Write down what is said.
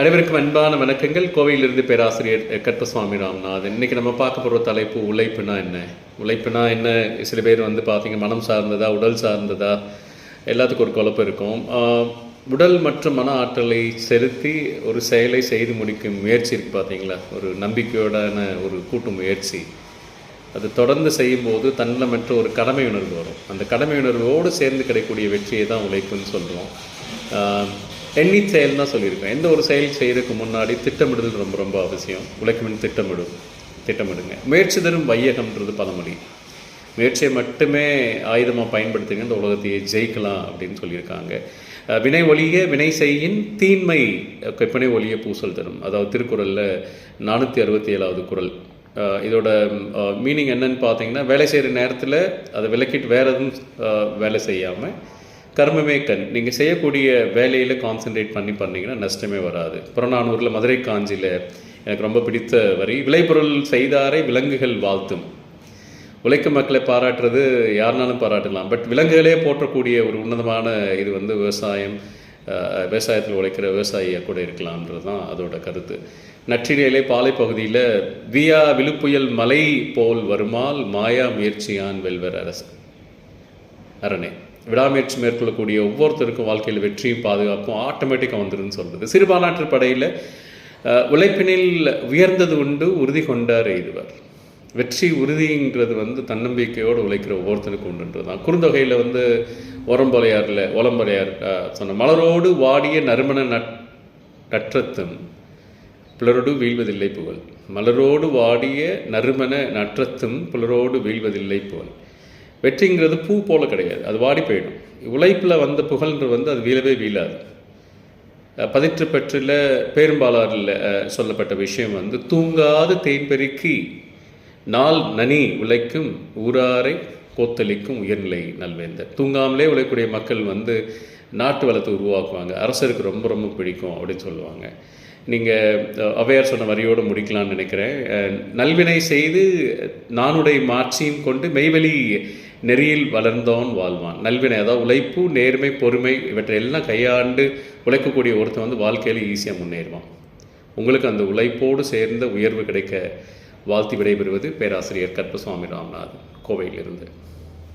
அனைவருக்கும் அன்பான வணக்கங்கள். கோவையிலிருந்து பேராசிரியர் கற்பசுவாமி ராம்நாத் இன்றைக்கி நம்ம பார்க்க போகிற தலைப்பு உழைப்புனா என்ன? உழைப்புனா என்ன? சில பேர் வந்து பார்த்திங்க மனம் சார்ந்ததா உடல் சார்ந்ததா? எல்லாத்துக்கும் ஒரு குழப்பம் இருக்கும். உடல் மற்றும் மன ஆற்றலை செலுத்தி ஒரு செயலை செய்து முடிக்கும் முயற்சி இருக்குது பார்த்தீங்களா? ஒரு நம்பிக்கையோடான ஒரு கூட்டு முயற்சி. அது தொடர்ந்து செய்யும்போது தன்னலமற்ற ஒரு கடமை உணர்வு வரும். அந்த கடமை உணர்வோடு சேர்ந்து கிடைக்கக்கூடிய வெற்றியை தான் உழைப்புன்னு சொல்கிறோம் எண்ணி செயல்னா தான் சொல்லியிருக்கோம் எந்த ஒரு செயல் செய்கிறதுக்கு முன்னாடி திட்டமிடுதல் ரொம்ப ரொம்ப அவசியம். உழைக்குமின் திட்டமிடும் திட்டமிடுங்க. முயற்சி தரும் வையகம்ன்றது பழமொழி. முயற்சியை மட்டுமே ஆயுதமாக பயன்படுத்துங்க இந்த உலகத்தையே ஜெயிக்கலாம் அப்படின்னு சொல்லியிருக்காங்க. வினை ஒழிய வினை செய்யின் தீன்மை கற்பனை ஒழிய பூசல் தரும். அதாவது திருக்குறளில் நானூற்றி அறுபத்தி ஏழாவது குறள். இதோட மீனிங் என்னன்னு பார்த்தீங்கன்னா வேலை செய்கிற நேரத்தில் அதை விளக்கிட்டு வேற எதுவும் வேலை செய்யாமல் கர்மமே கண். நீங்கள் செய்யக்கூடிய வேலையில் கான்சென்ட்ரேட் பண்ணி பண்ணிங்கன்னா நஷ்டமே வராது. புறநானூரில் மதுரை காஞ்சியில் எனக்கு ரொம்ப பிடித்த வரி விளைபொருள் செய்தாரை விலங்குகள் வாழ்த்தும். உழைக்கும் மக்களை பாராட்டுறது யாருனாலும் பாராட்டலாம். பட் விலங்குகளே போற்றக்கூடிய ஒரு உன்னதமான இது வந்து விவசாயம் விவசாயத்தில் உழைக்கிற விவசாயியாக கூட இருக்கலாம்ன்றது தான் அதோட கருத்து. நற்றினையிலே பாலை பகுதியில் வியா விழுப்புயல் மலை போல் வருமால் மாயா முயற்சியான் வெல்வர் அரசு அரணே. விடாமுயற்சி மேற்கொள்ளக்கூடிய ஒவ்வொருத்தருக்கும் வாழ்க்கையில் வெற்றியும் பாதுகாப்பும் ஆட்டோமேட்டிக்காக வந்துருன்னு சொல்கிறது சிறுபான்மாற்று படையில் உழைப்பினில் உயர்ந்தது உண்டு உறுதி கொண்டார் எய்துவர் வெற்றி உறுதிங்கிறது வந்து தன்னம்பிக்கையோடு உழைக்கிற ஒவ்வொருத்தனுக்கு உண்டுன்றது தான். குறுந்தொகையில் வந்து உரம்பொலையாரில் ஒலம்பொலையார் சொன்ன மலரோடு வாடிய நறுமண நட் நற்றத்தும் புலரோடு வீழ்வதில்லை புகழ். மலரோடு வாடிய நறுமண நற்றத்தும் புலரோடு வீழ்வதில்லை புகழ். வெற்றிங்கிறது பூ போல கிடையாது. அது வாடி போயிடும். உழைப்பில் வந்த புகழ்ன்றது வந்து அது வீழவே வீழாது. பதிற்று பற்றில் பேரும்பாலாரில் சொல்லப்பட்ட விஷயம் வந்து தூங்காது தேன்பெருக்கி நாள் நனி உழைக்கும் ஊராரை கோத்தளிக்கும் உயர்நிலை நல்வேந்தர். தூங்காமலே உழைக்கக்கூடிய மக்கள் வந்து நாட்டு வளத்தை உருவாக்குவாங்க. அரசருக்கு ரொம்ப ரொம்ப பிடிக்கும் அப்படின்னு சொல்லுவாங்க. நீங்கள் அவையார் சொன்ன வரியோடு முடிக்கலாம்னு நினைக்கிறேன். நல்வினை செய்து நானுடைய மாட்சியும் கொண்டு மெய்வெளி நெறியில் வளர்ந்தவன் வாழ்வான். நல்வினை அதாவது உழைப்பு நேர்மை பொறுமை இவற்றை எல்லாம் கையாண்டு உழைக்கக்கூடிய ஒருத்தன் வந்து வாழ்க்கையில் ஈஸியாக முன்னேறுவான். உங்களுக்கு அந்த உழைப்போடு சேர்ந்த உயர்வு கிடைக்க வாழ்த்தி விடைபெறுவது பேராசிரியர் கற்பசுவாமி ராமநாதன் கோவையிலிருந்து.